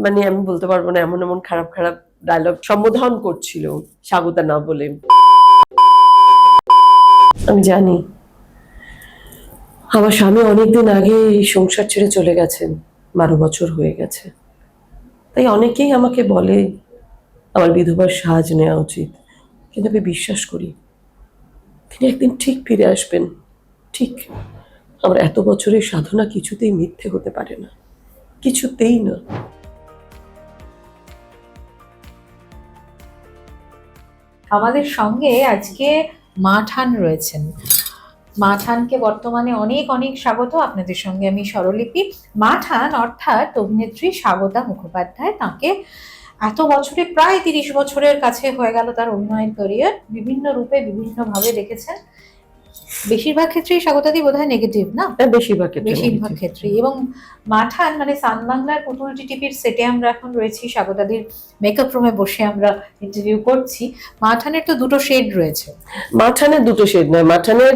মানে আমি বলতে পারব না, এমন এমন খারাপ খারাপ ডায়লগ সম্বোধন করছিল স্বাগতা না বলে। আমি জানি, আমার স্বামী অনেকদিন আগে সংসার ছেড়ে চলে গেছেন, বারো বছর হয়ে গেছে। তাই অনেকেই আমাকে বলে, আমার বিধবার সাহায্য নেওয়া উচিত। কিন্তু আমি বিশ্বাস করি, তিনি একদিন ঠিক ফিরে আসবেন। ঠিক, আমার এত বছরের সাধনা কিছুতেই মিথ্যে হতে পারে না। কিছুতেই না। আমাদের সঙ্গে আজকে মাঠান রয়েছেন। মাঠানকে বর্তমানে অনেক অনেক স্বাগত। আপনাদের সঙ্গে আমি স্বরলিপি। মাঠান অর্থাৎ অভিনেত্রী স্বাগতা মুখোপাধ্যায়। তাকে এত বছরে, প্রায় তিরিশ বছরের কাছে হয়ে গেল তার অভিনয়ের ক্যারিয়ার বিভিন্ন রূপে, বিভিন্নভাবে দেখেছেন। বেশিরভাগ ক্ষেত্রেই স্বাগতাদি বোধহয় নেগেটিভ না? হ্যাঁ, বেশিরভাগ ক্ষেত্রে বেশিরভাগ। ক্ষেত্রে এবং মাঠান মানে সান বাংলার পুতুল টিটিপির সেটে আমরা এখন রয়েছি স্বাগতাদির মেকআপ রুমে বসে আমরা ইন্টারভিউ করছি। মাঠানের তো দুটো শেড রয়েছে। মাঠানের দুটো শেড নয় মাঠানের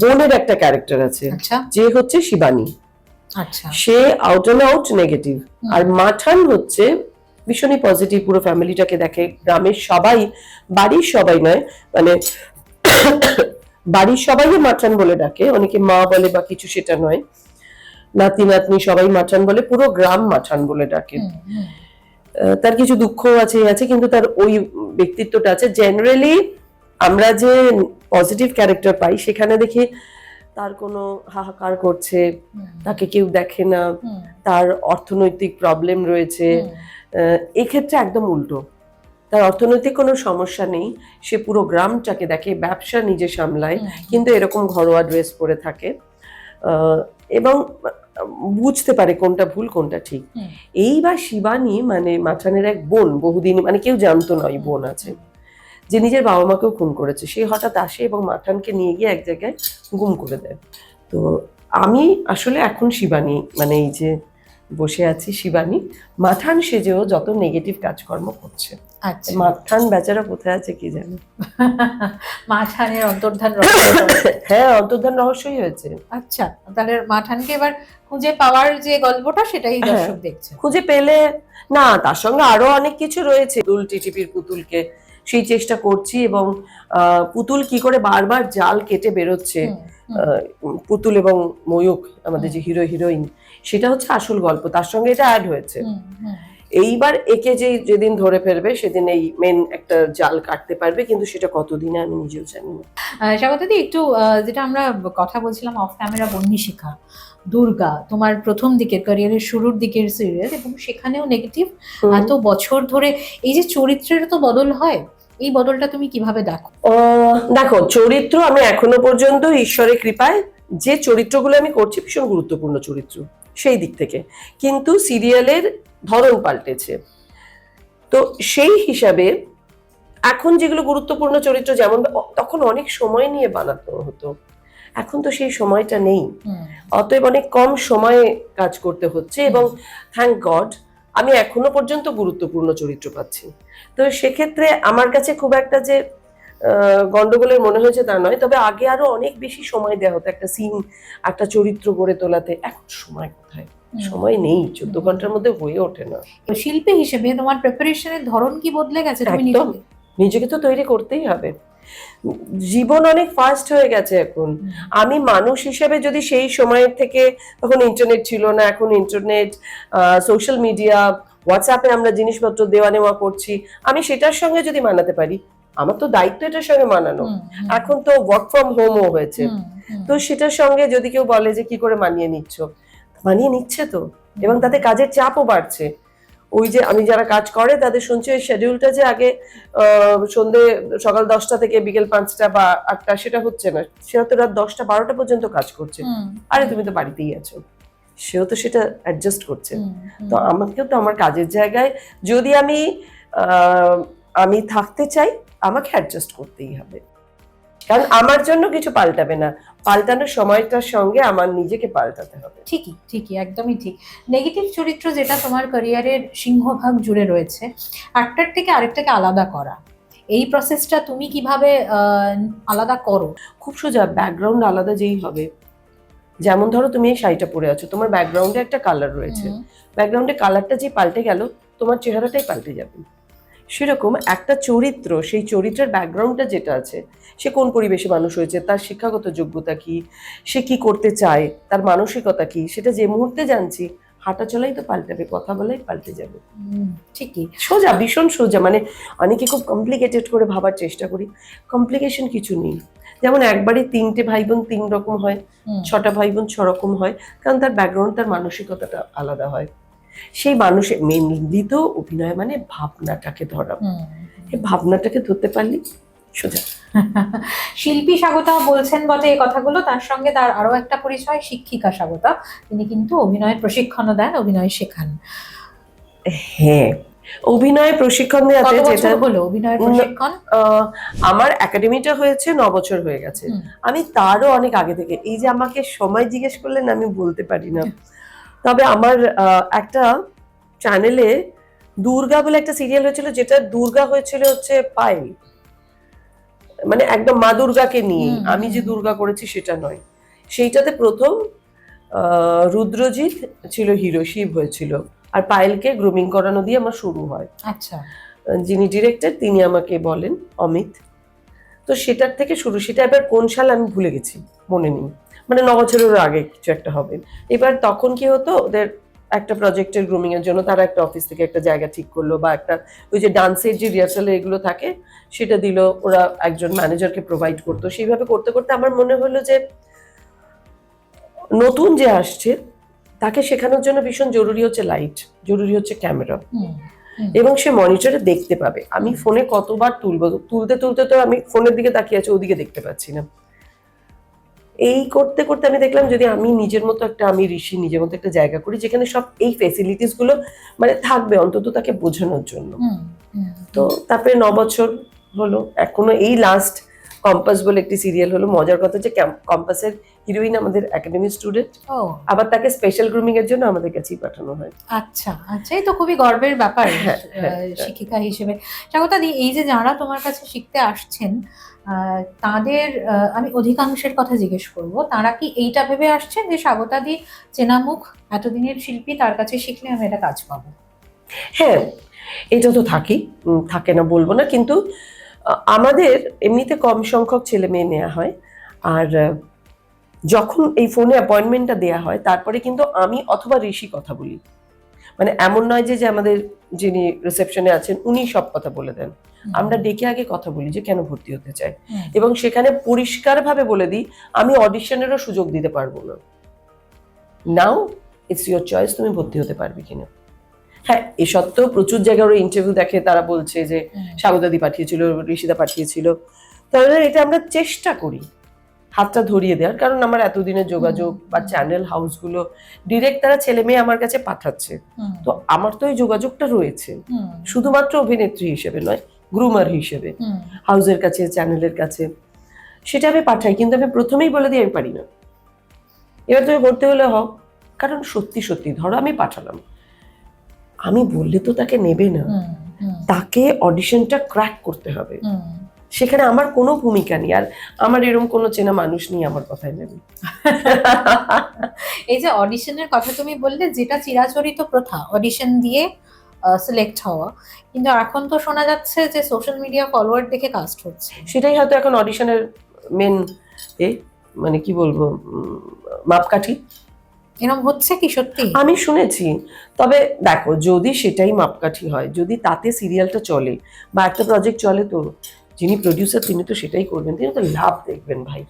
বোনের একটা ক্যারেক্টার আছে আচ্ছা। যে হচ্ছে শিবানী। আচ্ছা। সে আউট অ্যান্ড আউট নেগেটিভ আর মাঠান হচ্ছে ভীষণই পজিটিভ পুরো ফ্যামিলিটাকে দেখে। গ্রামের সবাই বাড়ির সবাই নয় মানে বাড়ির সবাই মাঠান বলে ডাকে। অনেকে মা বলে বা কিছু সেটা নয়। নাতি নাতনি সবাই মাঠান বলে পুরো গ্রাম মাঠান বলে ডাকে। তার কিছু দুঃখ আছে আছে কিন্তু তার ওই ব্যক্তিত্বটা আছে। জেনারেলি আমরা যে পজিটিভ ক্যারেক্টার পাই সেখানে দেখি তার কোনো হাহাকার করছে তাকে কেউ দেখে না তার অর্থনৈতিক প্রবলেম রয়েছে। এক্ষেত্রে একদম উল্টো। তার অর্থনৈতিক কোনো সমস্যা নেই। সে পুরো গ্রামটাকে দেখে ব্যবসা নিজে সামলায় কিন্তু এরকম ঘরোয়া ড্রেস পরে থাকে। এবং বুঝতে পারে কোনটা ভুল কোনটা ঠিক। এইবার শিবানী মানে মাঠানের এক বোন বহুদিন মানে কেউ জানতো না ওই বোন আছে যে নিজের বাবা মাকেও খুন করেছে। সে হঠাৎ আসে এবং মাঠানকে নিয়ে গিয়ে এক জায়গায় গুম করে দেয়। তো আমি আসলে এখন শিবানী মানে এই যে বসে আছি শিবানী মাঠান সেজেও যত নেগেটিভ কাজকর্ম করছে। আচ্ছা। মাঠান বেচারা কোথায় আছে কি জানি। মাঠানের অন্তর্ধান রহস্য। হ্যাঁ অন্তর্ধান রহস্যই হয়েছে। আচ্ছা তাহলে মাঠানকে এবার খুঁজে পাওয়ার যে গল্পটা সেটাই হ্যাঁ। দর্শক দেখছে। খুঁজে পেলে না তার সঙ্গে আরও অনেক কিছু রয়েছে। পুতুল টিটিপির পুতুলকে সেই চেষ্টা করছি এবং আহ, পুতুল কি করে বারবার জাল কেটে বেরোচ্ছে পুতুল এবং ময়ূক আমাদের যে হিরো হিরোইন সেটা হচ্ছে আসল গল্প। তার সঙ্গে এটা অ্যাড হয়েছে। এইবার একে যে যেদিন ধরে ফেলবে সেদিন এই মেন একটা জাল কাটতে পারবে কিন্তু সেটা কতদিনে আমি নিজেও জানি না। স্বাগতাদি একটু যেটা আমরা কথা বলছিলাম অফ ক্যামেরা বন্যিশিখা দুর্গা তোমার প্রথম দিকের ক্যারিয়ারের শুরুর দিকের সিরিয়াল এবং সেখানেও নেগেটিভ এত বছর ধরে এই যে চরিত্রের তো বদল হয় এই বদলটা তুমি কীভাবে দেখো? দেখো চরিত্র আমি এখনও পর্যন্ত ঈশ্বরের কৃপায় যে চরিত্রগুলো আমি করছি ভীষণ গুরুত্বপূর্ণ চরিত্র। সেই দিক থেকে। কিন্তু সিরিয়ালের ধরন পাল্টেছে। তো সেই হিসাবে এখন যেগুলো গুরুত্বপূর্ণ চরিত্র যেমন তখন অনেক সময় নিয়ে বানাতে হতো। এখন তো সেই সময়টা নেই। অতএব অনেক কম সময়ে কাজ করতে হচ্ছে এবং থ্যাংক গড আমি এখনও পর্যন্ত গুরুত্বপূর্ণ চরিত্র পাচ্ছি। তো সেক্ষেত্রে আমার কাছে খুব একটা যে গন্ডগোলের মনে হয়েছে তা নয় তবে আগে আরও অনেক বেশি সময় দেওয়া হতো একটা সিন একটা চরিত্র গড়ে তোলাতে। এখন সময় কোথায়? সময় নেই চোদ্দ ঘণ্টার মধ্যে হয়ে ওঠে না। শিল্পী হিসেবে তোমার প্রিপারেশনের ধরন কি বদলে গেছে তুমি। নিজেকে? তো তৈরি করতেই হবে। জীবন অনেক ফাস্ট হয়ে গেছে এখন। আমি মানুষ হিসেবে যদি সেই সময়ের থেকে তখন ইন্টারনেট ছিল না এখন ইন্টারনেট সোশ্যাল মিডিয়া হোয়াটসঅ্যাপে আমরা জিনিসপত্র দেওয়া নেওয়া করছি আমি সেটার সঙ্গে যদি মানাতে পারি আমার তো দায়িত্ব এটার সঙ্গে মানানো। এখন তো ওয়ার্ক ফ্রম হোমও হয়েছে। তো সেটার সঙ্গে যদি কেউ বলে যে কি করে মানিয়ে নিচ্ছ? মানিয়ে নিচ্ছে তো। এবং তাতে কাজের চাপও বাড়ছে। ওই যে আমি যারা কাজ করে তাদের শুনছি ওই শিডিউলটা যে আগে সন্ধে সকাল দশটা থেকে বিকেল পাঁচটা বা আটটা সেটা হচ্ছে না। সেটা তো রাত দশটা বারোটা পর্যন্ত কাজ করছে। আরে তুমি তো বাড়িতেই আছো। সেও তো সেটা অ্যাডজাস্ট করছে। তো আমাকেও তো আমার কাজের জায়গায় যদি আমি আহ, আমি থাকতে চাই আমাকে অ্যাডজাস্ট করতেই হবে। কারণ আমার জন্য কিছু পাল্টাবে না। পাল্টানোর সময়টার সঙ্গে আমার নিজেকে পাল্টাতে হবে। ঠিকই ঠিকই একদমই ঠিক। নেগেটিভ চরিত্র যেটা তোমার ক্যারিয়ারের সিংহভাগ জুড়ে রয়েছে একটার থেকে আরেকটাকে আলাদা করা। এই প্রসেসটা তুমি কীভাবে আলাদা করো? খুব সোজা ব্যাকগ্রাউন্ড আলাদা যেই হবে। যেমন ধরো তুমি এই শাড়িটা পরে আছো তোমার ব্যাকগ্রাউন্ডে একটা কালার রয়েছে। ব্যাকগ্রাউন্ডে কালারটা যে পাল্টে গেল তোমার চেহারাটাই পাল্টে যাবে। সেরকম একটা চরিত্র সেই চরিত্রের ব্যাকগ্রাউন্ডটা যেটা আছে সে কোন পরিবেশে মানুষ হয়েছে তার শিক্ষাগত যোগ্যতা কি সে কি করতে চায় তার মানসিকতা কি সেটা যে মুহূর্তে জানছি হাঁটা চলাই তো পাল্টাবে কথা বলাই পাল্টে যাবে। ঠিকই। সোজা ভীষণ সোজা মানে অনেকে খুব কমপ্লিকেটেড করে ভাবার চেষ্টা করি কমপ্লিকেশন কিছু নেই। যেমন একবারে তিনটে ভাই বোন তিন রকম হয় ছটা ভাই বোন ছ রকম হয় কারণ তার ব্যাকগ্রাউন্ড তার মানসিকতাটা আলাদা হয়। সেই মানুষের মেনলি তো অভিনয় মানে ভাবনাটাকে ধরা। এই ভাবনাটাকে ধরতে পারলি? সোজা। শিল্পী স্বাগতা বলছেন বটে এই কথাগুলো তার সঙ্গে তার আরও একটা পরিচয় শিক্ষিকা স্বাগতা। তিনি কিন্তু অভিনয়ের প্রশিক্ষণও দেন অভিনয় শেখান। হ্যাঁ অভিনয় প্রশিক্ষণ দেওয়াতে যেটা হলো অভিনয়ের উম, প্রশিক্ষণ? আহ, আমার একাডেমিটা হয়েছে ন বছর হয়ে গেছে। আমি তারও অনেক আগে থেকে এই যে আমাকে সময় জিজ্ঞেস করলেন আমি বলতে পারি না। তবে আমার একটা চ্যানেলে দুর্গা বলে একটা সিরিয়াল হয়েছিল যেটা দুর্গা হয়েছিল হচ্ছে পায়েল। মানে একদম মা দুর্গাকে নিয়ে আমি যে দুর্গা করেছি সেটা নয়। সেইটাতে প্রথম আহ, রুদ্রজিৎ ছিল হিরো শিব হয়েছিল। আর পায়েলকে গ্রুমিং করানো দিয়ে আমার শুরু হয়। আচ্ছা। যিনি ডিরেক্টর তিনি আমাকে বলেন অমিত। তো সেটার থেকে শুরু সেটা এবার কোন সাল আমি ভুলে গেছি মনে নেই। মানে ন আগে কিছু একটা হবে। এবার তখন কি হতো ওদের একটা প্রজেক্টের গ্রুমিং এর জন্য তারা একটা অফিস থেকে একটা জায়গা ঠিক করল বা একটা ওই যে ডান্সের যে রিহার্সাল এগুলো থাকে সেটা দিল ওরা একজন ম্যানেজারকে প্রোভাইড করতো। সেইভাবে করতে করতে আমার মনে হলো যে নতুন যে আসছে তাকে শেখানোর জন্য ভীষণ জরুরি হচ্ছে লাইট জরুরি হচ্ছে ক্যামেরা। এবং সে মনিটরে দেখতে পাবে। আমি ফোনে কতবার তুলবো তুলতে তুলতে তো আমি ফোনের দিকে তাকিয়ে আছি ওদিকে দেখতে পাচ্ছি না। এই করতে করতে আমি দেখলাম যদি আমি নিজের মতো একটা আমি ঋষি নিজের মতো একটা জায়গা করি যেখানে সব এই ফেসিলিটিসগুলো মানে থাকবে অন্তত তাকে বোঝানোর জন্য। তো তারপরে ন বছর হলো এখনও এই লাস্ট কম্পাস বলে একটি সিরিয়াল হলো মজার কথা যে কম্পাসের হিরোইন আমাদের একাডেমি স্টুডেন্ট আবার তাকে স্পেশাল গ্রুমিং এর জন্য আমাদের কাছেই পাঠানো হয়। আচ্ছা আচ্ছা এই তো খুবই গর্বের ব্যাপার হ্যাঁ, হ্যাঁ, শিক্ষিকা হিসেবে। স্বাগতা এই যে যারা তোমার কাছে শিখতে আসছেন তাদের আমি অধিকাংশের কথা জিজ্ঞেস করব। তারা কি এইটা ভেবে আসছেন যে স্বাগতাদি চেনামুখ এতদিনের শিল্পী তার কাছে শিখলে আমি এটা কাজ পাবো? হ্যাঁ এটা তো উম, থাকে না বলব না কিন্তু আমাদের এমনিতে কম সংখ্যক ছেলে মেয়ে নেওয়া হয়। আর যখন এই ফোনে অ্যাপয়েন্টমেন্টটা দেওয়া হয় তারপরে কিন্তু আমি অথবা ঋষি কথা বলি। মানে এমন নয় যে আমাদের যিনি রিসেপশনে আছেন উনি সব কথা বলে দেন। আমরা ডেকে আগে কথা বলি যে কেন ভর্তি হতে চাই। এবং সেখানে পরিষ্কারভাবে বলে দিই আমি অডিশনেরও সুযোগ দিতে পারব না। নাও ইটস ইয়োর চয়েস তুমি ভর্তি হতে পারবে কিনা। হ্যাঁ এ সত্ত্বেও প্রচুর জায়গায় ওরা ইন্টারভিউ দেখে তারা বলছে যে স্বাগতাদি পাঠিয়েছিল ঋষিদা পাঠিয়েছিল। তাহলে এটা আমরা চেষ্টা করি হাতটা ধরিয়ে দেওয়ার। কারণ আমার এতদিনের যোগাযোগ বা চ্যানেল হাউসগুলো ডিরেক্ট তারা ছেলে মেয়ে আমার কাছে পাঠাচ্ছে। তো আমার তো এই যোগাযোগটা রয়েছে। শুধুমাত্র অভিনেত্রী হিসেবে নয় গ্রুমার হিসেবে হুম, হাউসের কাছে চ্যানেলের কাছে। সেটা আমি পাঠাই কিন্তু আমি প্রথমেই বলে দিই আমি পারি না। এবার তুমি ভর্তি হলে হও কারণ সত্যি সত্যি ধরো আমি পাঠালাম। আমি বললে তো তাকে নেবে না। তাকে অডিশনটা ক্র্যাক করতে হবে। সেখানে আমার কোনো ভূমিকা নেই আর আমার এরকম কোনো চেনা মানুষ নেই আমার কথায় নেবে এই যে অডিশনের কথা তুমি বললে যেটা চিরাচরিত প্রথা অডিশন দিয়ে সিলেক্ট হওয়া। কিন্তু এখন তো শোনা যাচ্ছে যে সোশ্যাল মিডিয়া ফলোয়ার দেখে কাস্ট হচ্ছে। সেটাই হয়তো এখন অডিশনের মেন এ মানে কি বলব মাপকাঠি। এরকম হচ্ছে কি সত্যি? আমি শুনেছি। তবে দেখো যদি সেটাই মাপকাঠি হয় যদি তাতে সিরিয়ালটা চলে বা একটা প্রজেক্ট চলে তো যিনি প্রডিউসার তিনি তো সেটাই করবেন তিনি তো লাভ দেখবেন ভাই।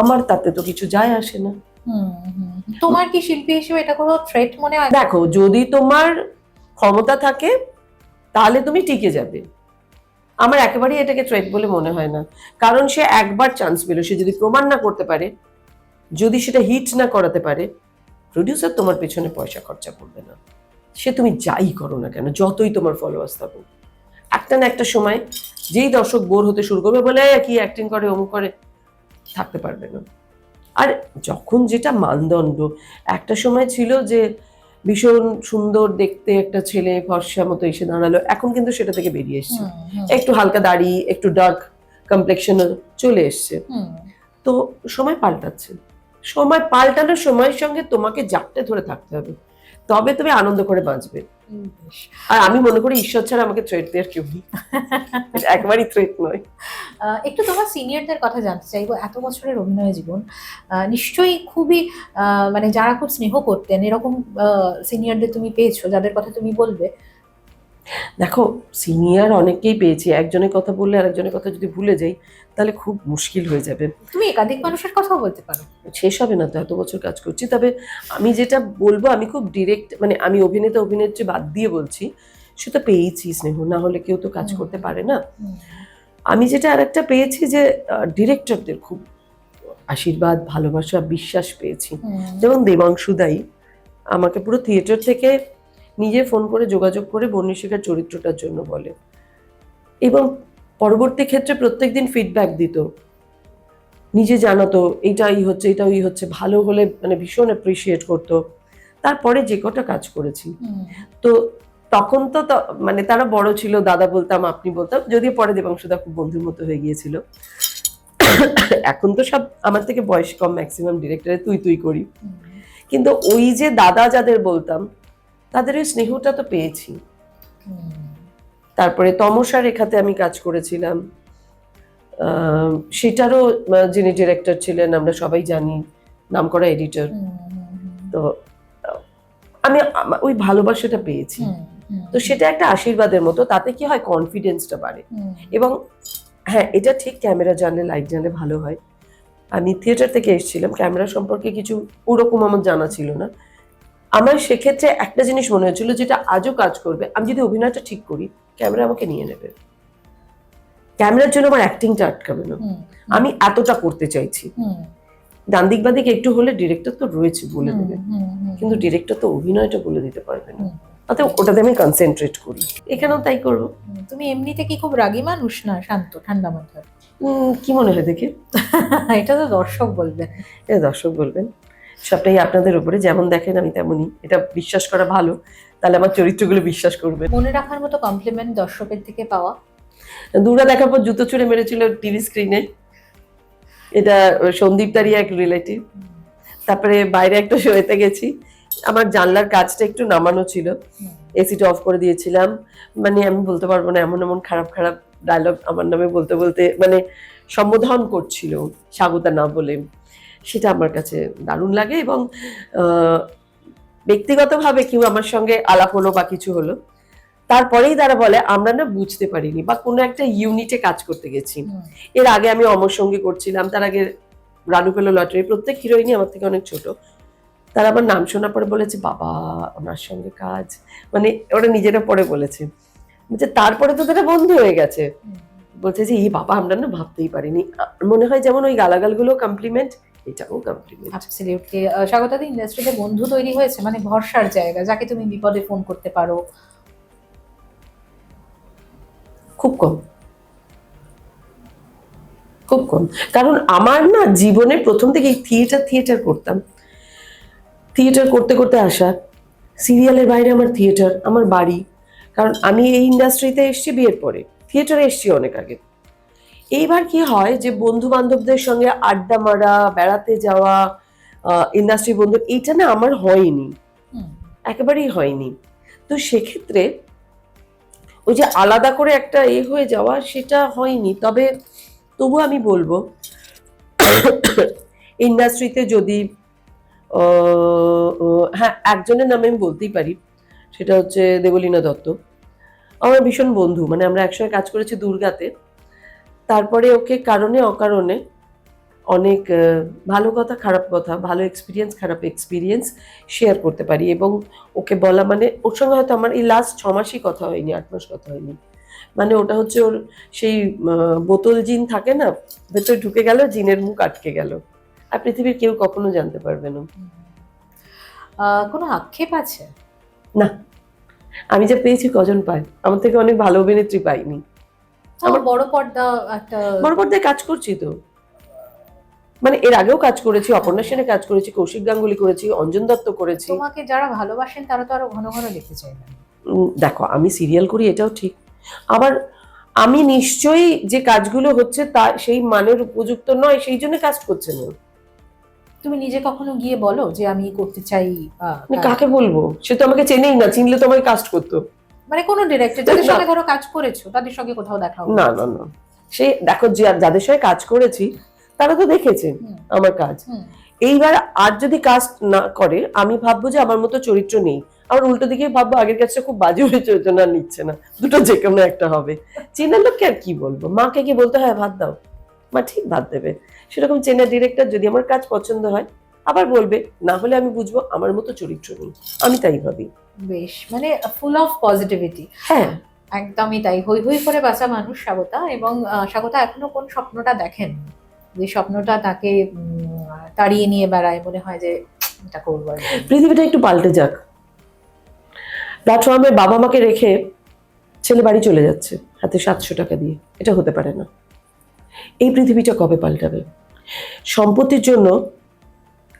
আমার তাতে তো কিছু যায় আসে না। তোমার কি শিল্পী হিসেবে এটা কোনো থ্রেট মনে হয় দেখো যদি তোমার ক্ষমতা থাকে তাহলে তুমি টিকে যাবে। আমার একেবারেই এটাকে থ্রেট বলে মনে হয় না। কারণ সে একবার চান্স পেল সে যদি প্রমাণ না করতে পারে যদি সেটা হিট না করাতে পারে প্রডিউসার তোমার পেছনে পয়সা খরচা করবে না। সে তুমি যাই করো না কেন যতই তোমার ফলোয়ার্স থাকুক। একটা না একটা সময় যেই দর্শক বোর হতে শুরু করবে বলে "এ, কি অ্যাক্টিং করে অমুক করে? থাকতে পারবে না। আর যখন যেটা মানদণ্ড একটা সময় ছিল যে ভীষণ সুন্দর দেখতে একটা ছেলে ফর্সা মতো এসে দাঁড়াল। এখন কিন্তু সেটা থেকে বেরিয়ে এসছে। একটু হালকা দাড়ি একটু ডার্ক কমপ্লেকশন চলে এসছে। তো সময় পাল্টাচ্ছে। সময় পাল্টানোর সময়ের সঙ্গে তোমাকে জাপটে ধরে থাকতে হবে। তবে তুমি আনন্দ করে বাঁচবে। আর আমি মনে করি ঈশ্বর ছাড়া আমাকে থ্রেট দেওয়ার কেউ নেই। একবারই থ্রেট নয়। একটু তোমার সিনিয়রদের কথা জানতে চাইব। এত বছরের অভিনয় জীবন নিশ্চয়ই খুবই মানে যারা খুব স্নেহ করতেন এরকম সিনিয়রদের তুমি পেয়েছ যাদের কথা তুমি বলবে? দেখো সিনিয়র অনেকেই পেয়েছি। একজনের কথা বললে আরেকজনের কথা যদি ভুলে যাই তাহলে খুব মুশকিল হয়ে যাবে। তুমি একাধিক মানুষের কথাও বলতে পারো। শেষ হবে না তো এত বছর কাজ করছি। তবে আমি যেটা বলব আমি খুব ডিরেক্ট মানে আমি অভিনেতা অভিনেত্রী বাদ দিয়ে বলছি সে তো পেয়েছি স্নেহ না হলে কেউ তো কাজ করতে পারে না। আমি যেটা আরেকটা পেয়েছি যে ডিরেক্টরদের খুব আশীর্বাদ ভালোবাসা বিশ্বাস পেয়েছি। যেমন দেবাংশু দাই আমাকে পুরো থিয়েটার থেকে নিজে ফোন করে যোগাযোগ করে বর্ণিশিকার চরিত্রটার জন্য বলে। এবং পরবর্তী ক্ষেত্রে প্রত্যেকদিন ফিডব্যাক দিত। নিজে জানাতো এইটা এই হচ্ছে এটা ওই হচ্ছে ভালো হলে মানে ভীষণ অ্যাপ্রিসিয়েট করতো। তারপরে যে কটা কাজ করেছি। তো তখন তো মানে তারা বড় ছিল দাদা বলতাম আপনি বলতাম যদিও পরে দেবাংশুদা খুব বন্ধুর মতো হয়ে গিয়েছিল। এখন তো সব আমার থেকে বয়স কম ম্যাক্সিমাম ডিরেক্টরে তুই তুই করি। কিন্তু ওই যে দাদা যাদের বলতাম তাদের ওই স্নেহটা তো পেয়েছি। তারপরে তমসা রেখাতে আমি কাজ করেছিলাম। সেটারও যিনি ডিরেক্টর ছিলেন আমরা সবাই জানি নামকরা এডিটর হুম, হুম, হুম। তো আমি ওই ভালোবাসাটা পেয়েছি। তো সেটা একটা আশীর্বাদের মতো তাতে কি হয় কনফিডেন্সটা বাড়ে। এবং হ্যাঁ এটা ঠিক ক্যামেরা জানলে লাইট জানলে ভালো হয়। আমি থিয়েটার থেকে এসেছিলাম ক্যামেরা সম্পর্কে কিছু ওরকম আমার জানা ছিল না। আমার সেক্ষেত্রে একটা জিনিস মনে হয়েছিল যেটা আজও কাজ করবে। আমি যদি অভিনয়টা ঠিক করি ক্যামেরা আমাকে নিয়ে নেবে। ক্যামেরার জন্য আমার অ্যাক্টিংটা আটকাবে না। আমি এতটা করতে চাইছি। ডান দিক বাদিক একটু হলে ডিরেক্টর তো রয়েছে বলে দেবে। কিন্তু ডিরেক্টর তো অভিনয়টা বলে দিতে পারবে না। অতএব ওটাতে আমি কনসেন্ট্রেট করি। এখানেও তাই করব। তুমি এমনিতে কি খুব রাগী মানুষ না শান্ত ঠান্ডা মাথার? কি মনে হয় দেখে? এটা তো দর্শক বলবেন এটা দর্শক বলবেন। সবটাই আপনাদের উপরে যেমন দেখেন আমি তেমনই। এটা বিশ্বাস করা ভালো। তাহলে আমার চরিত্রগুলো বিশ্বাস করবে। মনে রাখার মতো কমপ্লিমেন্ট দর্শকের থেকে পাওয়া? দুর্গা দেখার পর জুতো ছুঁড়ে মেরেছিল টিভি স্ক্রিনে এটা সন্দীপ দাঁড়িয়ে এক রিলেটিভ তারপরে বাইরে একটা শোয়েতে গেছি। আমার জানলার কাজটা একটু নামানো ছিল। এসিটা অফ করে দিয়েছিলাম। মানে আমি বলতে পারব না এমন এমন খারাপ খারাপ ডায়লগ আমার নামে বলতে বলতে মানে সম্বোধন করছিল স্বাগতা না বলে। সেটা আমার কাছে দারুণ লাগে এবং ব্যক্তিগতভাবে কেউ আমার সঙ্গে আলাপ হলো বা কিছু হলো তারপরেই তারা বলে আমরা না বুঝতে পারিনি বা কোনো একটা ইউনিটে কাজ করতে গেছি। এর আগে আমি অমর সঙ্গী করছিলাম তার আগে রানু পেল লটারি প্রত্যেক হিরোইনই আমার থেকে অনেক ছোট। তারা আমার নাম শোনার পরে বলেছে বাবা ওনার সঙ্গে কাজ। মানে ওরা নিজেরা পরে বলেছে। বলছে তারপরে তো তারা বন্ধ হয়ে গেছে। বলছে যে এই বাবা আমরা না ভাবতেই পারিনি। মনে হয় যেমন ওই গালাগালগুলো কমপ্লিমেন্ট এটাও কমপ্লিমেন্ট অ্যাবসলিউটলি স্বাগতাদি ইন্ডাস্ট্রিতে বন্ধু তৈরি হয়েছে মানে ভরসার জায়গা, যাকে তুমি বিপদে ফোন করতে পারো। খুব কম। খুব কম। কারণ আমার না জীবনে প্রথম থেকে থিয়েটার থিয়েটার করতাম। থিয়েটার করতে করতে আসা, সিরিয়ালের বাইরে আমার থিয়েটার আমার বাড়ি। কারণ আমি এই ইন্ডাস্ট্রিতে এসেছি বিয়ের পরে। থিয়েটারে এসেছি অনেক আগে। এইবার কি হয় যে বন্ধু বান্ধবদের সঙ্গে আড্ডা মারা বেড়াতে যাওয়া ইন্ডাস্ট্রি বন্ধু এইটা না আমার হয়নি। একেবারেই হয়নি। তো সেক্ষেত্রে ওই যে আলাদা করে একটা এ হয়ে যাওয়া সেটা হয়নি। তবে তবু আমি বলব ইন্ডাস্ট্রিতে যদি হ্যাঁ একজনের নামে আমি বলতেই পারি সেটা হচ্ছে দেবলীনা দত্ত। আমার ভীষণ বন্ধু মানে আমরা একসঙ্গে কাজ করেছি দুর্গাতে। তারপরে ওকে কারণে অকারণে অনেক ভালো কথা খারাপ কথা ভালো এক্সপিরিয়েন্স খারাপ এক্সপিরিয়েন্স শেয়ার করতে পারি এবং ওকে বলা মানে ওর সঙ্গে হয়তো আমার এই লাস্ট ছ মাসই কথা হয়নি আট মাস কথা হয়নি। মানে ওটা হচ্ছে ওর সেই বোতল জিন থাকে না ভেতরে ঢুকে গেল জিনের মুখ আটকে গেল। আর পৃথিবীর কেউ কখনো জানতে পারবে না। কোনো আক্ষেপ আছে? না। আমি যা পেয়েছি কজন পাই আমার থেকে অনেক ভালো অভিনেত্রী পাইনি। বড় পর্দা একটা বড় পর্দায় কাজ করছি তো। মানে এর আগেও কাজ করেছি অপর্ণা সেনে কাজ করেছি কৌশিক গাঙ্গুলি করেছি অঞ্জন দত্ত করেছি। তোমাকে যারা ভালোবাসেন তারা তো আরও ঘন ঘন দেখতে উম, দেখো আমি সিরিয়াল করি এটাও ঠিক। আবার আমি নিশ্চয়ই যে কাজগুলো হচ্ছে তা সেই মানের উপযুক্ত নয় সেই জন্য কাজ করছে না। তুমি নিজে কখনো গিয়ে বলো যে আমি করতে চাই কাকে বলব? সে তো আমাকে চেনেই না চিনলে তো আমাকে কাস্ট করতো। মানে কোনো ডিরেক্টর যাদের না। সঙ্গে ধরো কাজ করেছ তাদের সঙ্গে কোথাও দেখা না না। না সে দেখো যাদের সঙ্গে কাজ করেছি তারা তো দেখেছে আমার কাজ। এইবার আর যদি কাজ না করে আমি ভাববো যে আমার মতো চরিত্র নেই। আমার উল্টো দিকে ভাববো আগের কাজটা খুব বাজে ওই জন্য আর নিচ্ছে না। দুটো যে কোনো একটা হবে। চেনার লোককে আর কি বলব? মাকে কি বলতে হয় ভাত দাও। মা ঠিক ভাত দেবে। সেরকম চেনার ডিরেক্টর যদি আমার কাজ পছন্দ হয় আবার বলবে না হলে আমি বুঝব আমার মতো চরিত্র নেই। আমি তাই ভাবি। বেশ মানে ফুল অফ পজিটিভিটি হ্যাঁ। একদমই তাই হই হই করে বাঁচা মানুষ স্বাগতা এবং স্বাগতা এখনও কোন স্বপ্নটা দেখেন? যে স্বপ্নটা তাকে তাড়িয়ে নিয়ে বেড়ায় মনে হয় যে এটা করব পৃথিবীটা একটু পাল্টে যাক। প্ল্যাটফর্মে বাবা মাকে রেখে ছেলে বাড়ি চলে যাচ্ছে হাতে সাতশো টাকা দিয়ে। এটা হতে পারে না। এই পৃথিবীটা কবে পাল্টাবে? সম্পত্তির জন্য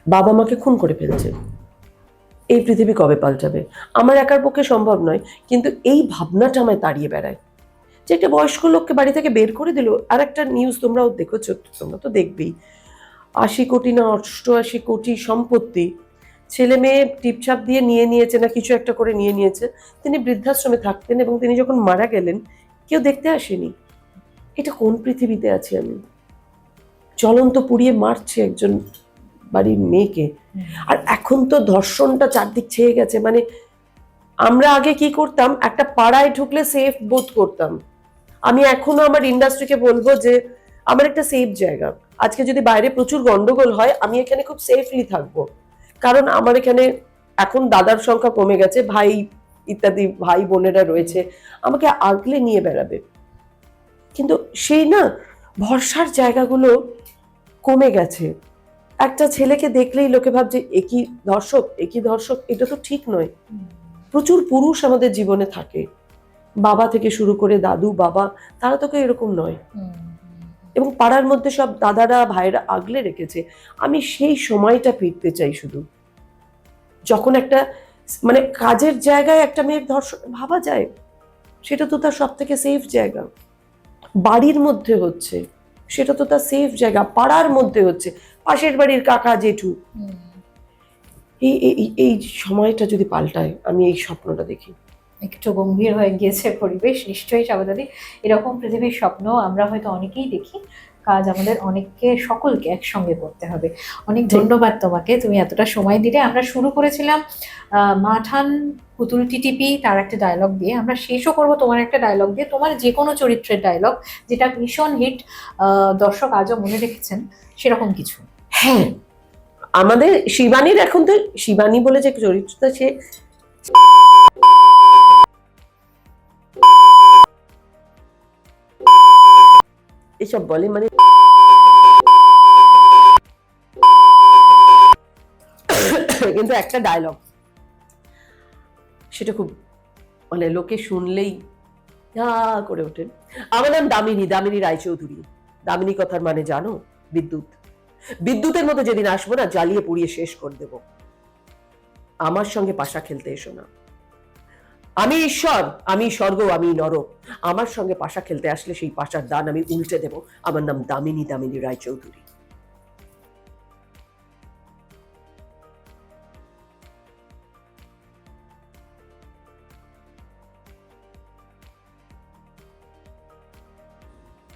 বাবা মাকে খুন করে ফেলছে। এই পৃথিবী কবে পাল্টাবে? আমার একার পক্ষে সম্ভব নয়, কিন্তু এই ভাবনাটা আমায় তাড়িয়ে বেড়ায়। যে একটা বয়স্ক লোককে বাড়ি থেকে বের করে দিল, আর একটা নিউজ তোমরাও দেখেছ, তোমরা তো দেখবেই। আশি কোটি না অষ্টআশি কোটি সম্পত্তি। ছেলে মেয়ে টিপছাপ দিয়ে নিয়ে নিয়েছে না কিছু একটা করে নিয়ে নিয়েছে। তিনি বৃদ্ধাশ্রমে থাকতেন এবং তিনি যখন মারা গেলেন, কেউ দেখতে আসেনি। এটা কোন পৃথিবীতে আছি আমি? জ্বলন্ত পুড়িয়ে মারছে একজন বাড়ির মেয়েকে। আর এখন তো ধর্ষণটা চারদিক ছেয়ে গেছে মানে আমরা আগে কি করতাম একটা পাড়ায় ঢুকলে সেফ বোধ করতাম। আমি এখনও আমার ইন্ডাস্ট্রিকে বলব যে আমার একটা সেফ জায়গা। আজকে যদি বাইরে প্রচুর গন্ডগোল হয় আমি এখানে খুব সেফলি থাকব। কারণ আমার এখানে এখন দাদার সংখ্যা কমে গেছে ভাই ইত্যাদি ভাই বোনেরা রয়েছে আমাকে আগলে নিয়ে বেড়াবে। কিন্তু সেই না ভরসার জায়গাগুলো কমে গেছে। একটা ছেলেকে দেখলেই লোকে ভাবছে একই ধর্ষক একই ধর্ষক এটা তো ঠিক নয়। প্রচুর পুরুষ আমাদের জীবনে থাকে। বাবা থেকে শুরু করে দাদু, বাবা, তারা তো কেউ এরকম নয়। এবং পাড়ার মধ্যে সব দাদারা ভাইরা আগলে রেখেছে। আমি সেই সময়টা ফিরতে চাই শুধু। যখন একটা মানে কাজের জায়গায় একটা মেয়ের ধর্ষণ ভাবা যায়, সেটা তো তার সব থেকে সেফ জায়গা। বাড়ির মধ্যে হচ্ছে। সেটা তো তার সেফ জায়গা পাড়ার মধ্যে হচ্ছে। পাশের বাড়ির কাকা জেঠু। এই এই- সময়টা যদি পাল্টায় আমি এই স্বপ্নটা দেখি। একটু গম্ভীর হয়ে গিয়েছে পরিবেশ নিশ্চয়ই সাবধানী। এরকম পৃথিবীর স্বপ্ন আমরা হয়তো অনেকেই দেখি। কাজ আমাদের অনেককে সকলকে একসঙ্গে করতে হবে। অনেক ধন্যবাদ তোমাকে তুমি এতটা সময় দিলে। আমরা শুরু করেছিলাম মাঠান পুতুল টিটিপি তার একটা ডায়লগ দিয়ে। আমরা শেষও করব তোমার একটা ডায়লগ দিয়ে। তোমার যে কোনো চরিত্রের ডায়লগ যেটা ভীষণ হিট দর্শক আজও মনে রেখেছেন সেরকম কিছু। হ্যাঁ আমাদের শিবানীর এখন তো শিবানী বলে যে চরিত্রটা সে এসব বলে মানে কিন্তু একটা ডায়লগ সেটা খুব মানে লোকে শুনলেই করে ওঠেন আমার নাম দামিনী দামিনী রায়চৌধুরী। দামিনী কথার মানে জানো? বিদ্যুৎ। বিদ্যুতের মতো যেদিন আসব না, জ্বালিয়ে পুড়িয়ে শেষ করে দেব। আমার সঙ্গে পাশা খেলতে এসো না। আমি ঈশ্বর, আমি স্বর্গ, আমি নরক আমার সঙ্গে পাশা খেলতে আসলে সেই পাশার দান আমি উল্টে দেব। আমার নাম দামিনী দামিনী রায়চৌধুরী।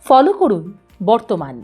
ফলো করুন বর্তমান।